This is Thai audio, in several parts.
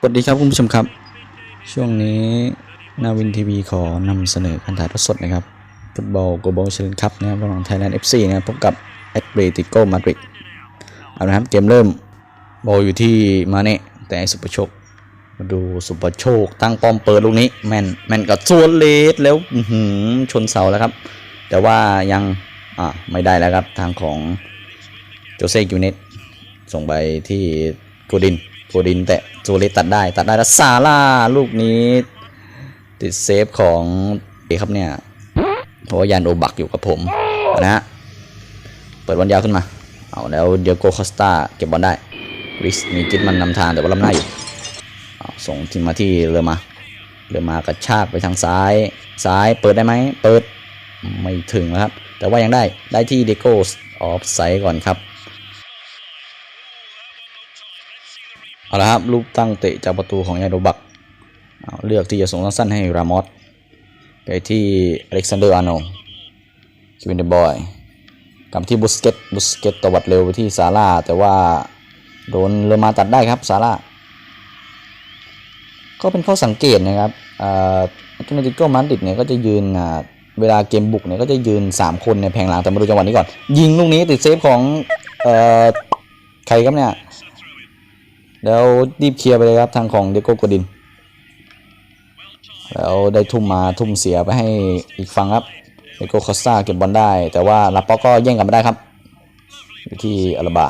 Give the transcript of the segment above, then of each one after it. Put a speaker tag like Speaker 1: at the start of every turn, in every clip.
Speaker 1: สวัสดีครับคุณผู้ชมครับ ช่วงนี้นาวินทีวีขอนำเสนอการถ่ายทอดสดนะครับ ฟุตบอล global challenge cup นะครับระหว่างไทยแลนด์ FC นะครับพบกับแอตเลติโกมาดริดเอาละครับเกมเริ่มบอลอยู่ที่มาเน่แต่สุปโชค มาดูสุปโชค ตั้งป้อมเปิดลูกนี้ แมนแมนกับโซนเลสแล้วหือชนเสาแล้วครับ แต่ว่ายังอ่าไม่ได้แล้วครับทางของโจเซ่ยูเนตส่งไปที่โกดิน โกดินแต่โจเลสตัดได้ตัดได้แล้วซาร่าลูกนี้ ติดเซฟของเอครับเนี่ยเพราะว่ายานโอบักอยู่กับผมนะฮะเปิดบอลยาวขึ้นมา เอาแล้วเดียโกคอสตาเก็บบอลได้ริสมีกิดมันนำทางแต่ว่าล้ำหน้าอยู่เอาส่งทีมมาที่เรือมาเรือมากระชากไปทางซ้าย ซ้ายเปิดได้ไหมเปิดไม่ถึงนะครับ แต่ว่ายังได้ได้ที่เดโกออฟไซด์ก่อนครับ เอาละครับลูกตั้งเตะจากประตูของยาโดบักเเลือกที่จะส่งสั้นให้รามอสไปที่อเล็กซานเดอร์อาร์โนคิวินเดบอยกลับที่บุสเกตบุสเกตตวัดเร็วไปที่ซาร่าแต่ว่าโดนเลมาตัดได้ครับซาร่าก็เป็นข้อสังเกตนะครับอ่าอัตเลติโกมาดริดเนี่ยก็จะยืนอ่าเวลาเกมบุกเนี่ยก็จะยืน 3 คนในแผงหลังแต่มาดูจังหวะนี้ก่อน ยิงลูกนี้ติดเซฟของเอ่อใครครับเนี่ย แล้วรีบเคลียร์ไปเลยครับทางของเดโกโกดิน แล้วได้ทุ่มมาทุ่มเสียไปให้อีกฝั่งครับเดโก้คอสตาเก็บบอลได้ แต่ว่าลาปอกก็แย่งกันไม่ได้ครับที่อาราบา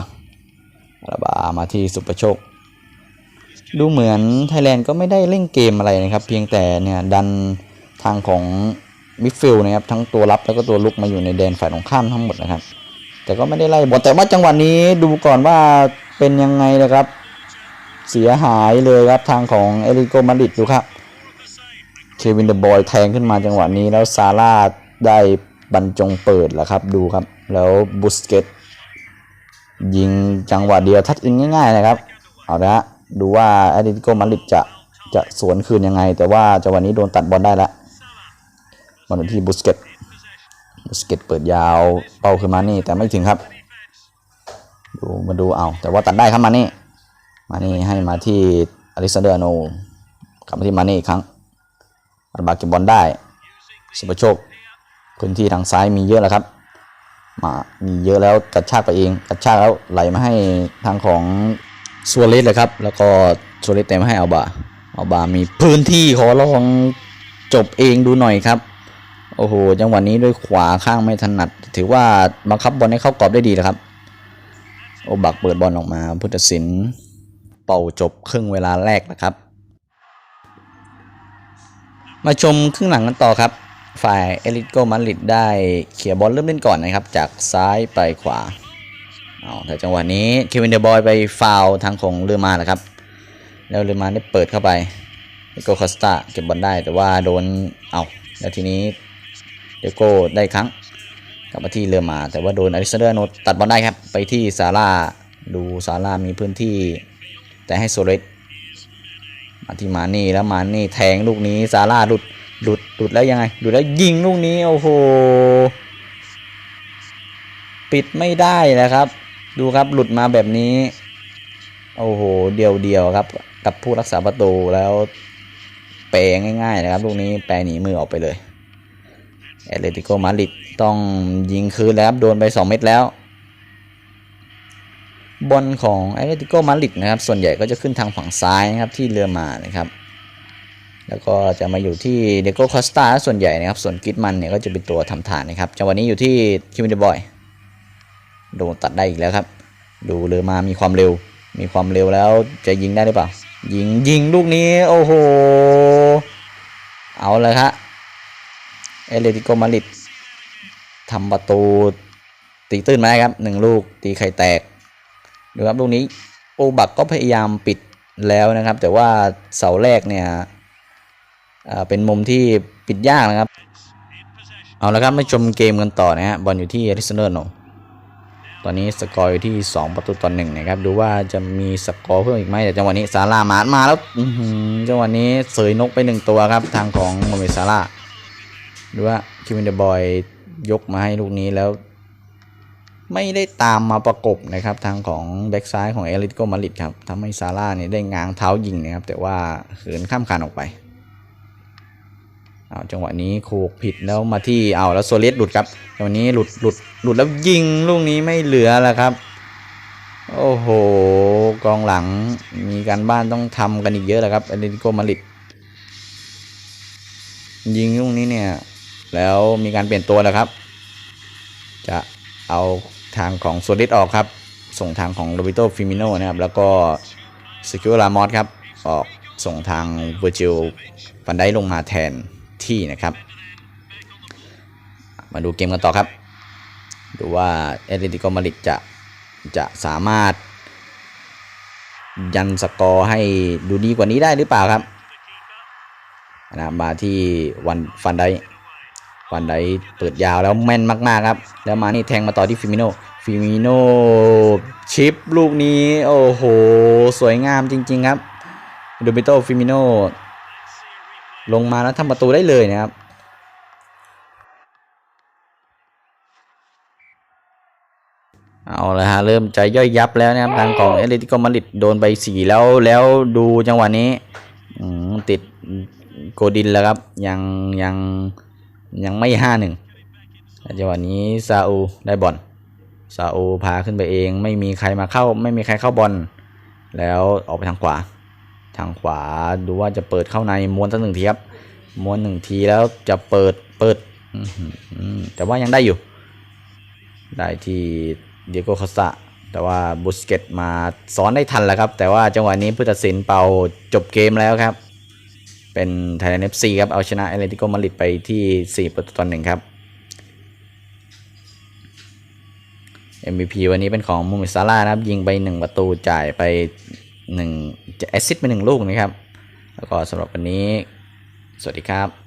Speaker 1: อาราบามาที่สุประโชค ดูเหมือนไทยแลนด์ก็ไม่ได้เล่นเกมอะไรนะครับ เพียงแต่เนี่ยดันทางของมิดฟิลด์นะครับทั้งตัวรับแล้วก็ตัวลุกมาอยู่ในแดนฝ่ายตรงข้ามทั้งหมดนะครับ แต่ก็ไม่ได้ไล่บอลแต่ว่าจังหวะนี้ดูก่อนว่าเป็นยังไงนะครับ เสียหายเลยครับทางของเอริโกมาริดดูครับเควินเดอะบอยแทงขึ้นมาจังหวะนี้แล้วซาร่าได้บรรจงเปิดแล้วครับดูครับ แล้วบุสเกตยิงจังหวะเดียวทัดอินง่ายๆนะครับ เอาละดูว่าเอริโกมาริดจะจะสวนคืนยังไง แต่ว่าจังหวะนี้โดนตัดบอลได้แล้วบอลที่บุสเกตบุสเกตเปิดยาวเป้าขึ้นมานี่แต่ไม่ถึงครับ ดูมาดูเอาแต่ว่าตัดได้ครับมานี่ มานี่ให้มาที่อล็กซานเดอร์โนกลับมาที่มานี่อีกครั้งอัลบาเก็บบอลได้ สุภโชคพื้นที่ทางซ้ายมีเยอะแล้วครับ มามีเยอะแล้วกระชากไปเองกระชากแล้วไหลมาให้ทางของซัวเรสเลยครับ แล้วก็ซัวเรสเต็มให้อัลบาอัลบามีพื้นที่ขอลองจบเองดูหน่อยครับโอ้โห จังหวะนี้ด้วยขวาข้างไม่ถนัด ถือว่าบังคับบอลให้เข้ากรอบได้ดีนะครับ โอบักเปิดบอลออกมา พุทธศิลป์ เป่าจบครึ่งเวลาแรกนะครับ มาชมครึ่งหลังกันต่อครับ ฝ่ายเอลิโกมาริดได้เขี่ยบอลเริ่มเล่นก่อนนะครับ จากซ้ายไปขวาเอาแต่จังหวะนี้เควินเดอบอยไปฟาวทางของเรือมานะครับ แล้วเรือมาได้เปิดเข้าไปเดโกคอสตาเก็บบอลได้แต่ว่าโดนเอาแล้วทีนี้เดโกได้ครั้งกลับมาที่เรือมาแต่ว่าโดนอล็กซานเดอร์โนตตัดบอลได้ครับ ไปที่ซาร่าดูซาร่ามีพื้นที่ แต่ให้โซเรสมาที่มานี่แล้วมานี่แทงลูกนี้ซาร่าหลุดหลุดหลุดแล้วยังไงหลุดแล้วยิงลูกนี้โอ้โหปิดไม่ได้นะครับ ดูครับหลุดมาแบบนี้ โอ้โหเดียวเดียวครับ กับผู้รักษาประตูแล้วแปรง่าย ๆ นะครับ ลูกนี้แปรหนีมือออกไปเลยแอตเลติโกมาริดต้องยิงคืนแล้วครับโดนไป 2 เม็ดแล้ว บอลของแอตเลติโกมาดริดนะครับ ส่วนใหญ่ก็จะขึ้นทางฝั่งซ้ายนะครับที่เรือมานะครับ แล้วก็จะมาอยู่ที่เดโก้คอสตาส่วนใหญ่นะครับ ส่วนกิตมันเนี่ยก็จะเป็นตัวทำฐานนะครับ จังหวะนี้อยู่ที่คิมิเดบอย โดนตัดได้อีกแล้วครับ ดูเรือมามีความเร็ว มีความเร็วแล้วจะยิงได้หรือเปล่า ยิงยิงลูกนี้ โอ้โห เอาเลยครับเอเลติโกมาดริดทำประตูตีตื้นมาได้ครับหนึ่งลูกตีไข่แตก ดูครับลูกนี้โอบักก็พยายามปิดแล้วนะครับ แต่ว่าเสาแรกเนี่ยเป็นมุมที่ปิดยากนะครับ เอาละครับมาชมเกมกันต่อนะฮะบอลอยู่ที่อริสเนอร์โนตอนนี้สกอร์อยู่ที่ 2 ประตูต่อหนึ่งนะครับ ดูว่าจะมีสกอร์เพิ่มอีกไหมแต่จังหวะนี้ซาร่ามามาแล้วจังหวะนี้เสยนกไปหนึ่งตัวครับ ทางของโมเมซาร่าดูว่าคิวินเดบอยยกมาให้ลูกนี้แล้ว ไม่ได้ตามมาประกบนะครับทางของแบ็กซ้ายของเอลิติโกมาริดครับทำให้ซาร่าเนี่ยได้ง้างเท้ายิงนะครับ แต่ว่าเหินข้ามคานออกไปเอาจังหวะนี้โขกผิดแล้วมาที่เอาแล้วโซเลสหลุดครับจังหวะนี้หลุดหลุดหลุดแล้วยิงลูกนี้ไม่เหลือแล้วครับ โอ้โหกองหลังมีการบ้านต้องทำกันอีกเยอะแล้วครับเอลิติโกมาริดยิงลูกนี้เนี่ยแล้วมีการเปลี่ยนตัวแล้วครับ จะเอา ทางของโซลิดออกครับ ส่งทางของโรบิโตฟิมิโนนะครับ แล้วก็สกิลลามอสครับ ออกส่งทางเวอร์จิลฟันได้ลงมาแทนที่นะครับ มาดูเกมกันต่อครับ ดูว่าเอเลติโกมาริดจะจะสามารถ ยันสกอร์ให้ดูดีกว่านี้ได้หรือเปล่าครับนะมาที่วันฟันได ฟันไดเปิดยาวแล้วแม่นมากๆครับ แล้วมานี่แทงมาต่อที่ฟิมิโนฟิมิโนชิปลูกนี้ โอ้โห สวยงามจริง ๆ ครับโดบิโตฟิมิโนลงมาแล้วทำประตูได้เลยนะครับเอาละฮะเริ่มใจย่อยยับแล้วนะครับทางของเอเลติโกมาริดโดนไปสี่แล้วแล้วดูจังหวะนี้ติดโกดินแล้วครับยังยัง ยังไม่ห้าหนึ่งจังหวะนี้ซาอูได้บอลซาอูพาขึ้นไปเอง ไม่มีใครมาเข้า ไม่มีใครเข้าบอลแล้วออกไปทางขวา ทางขวาดูว่าจะเปิดเข้าในม้วนสักหนึ่งทีครับม้วนหนึ่งทีแล้วจะเปิดเปิดแต่ว่ายังได้อยู่ ได้ที่เดียโกคอสตาแต่ว่าบุสเกตมาซ้อนได้ทันแล้วครับ แต่ว่าจังหวะนี้ผู้ตัดสินเป่าจบเกมแล้วครับ เป็นไทยแลนด์เอฟซีครับ เอาชนะเอเลติโกมาดริดไปที่ 4 ประตูต่อหนึ่งครับ MVP วันนี้เป็นของมูมิซาร่านะครับ ยิงไป 1 ประตูจ่ายไป1แอสซิสต์ไป 1 ลูกนะครับ แล้วก็สำหรับวันนี้ สวัสดีครับ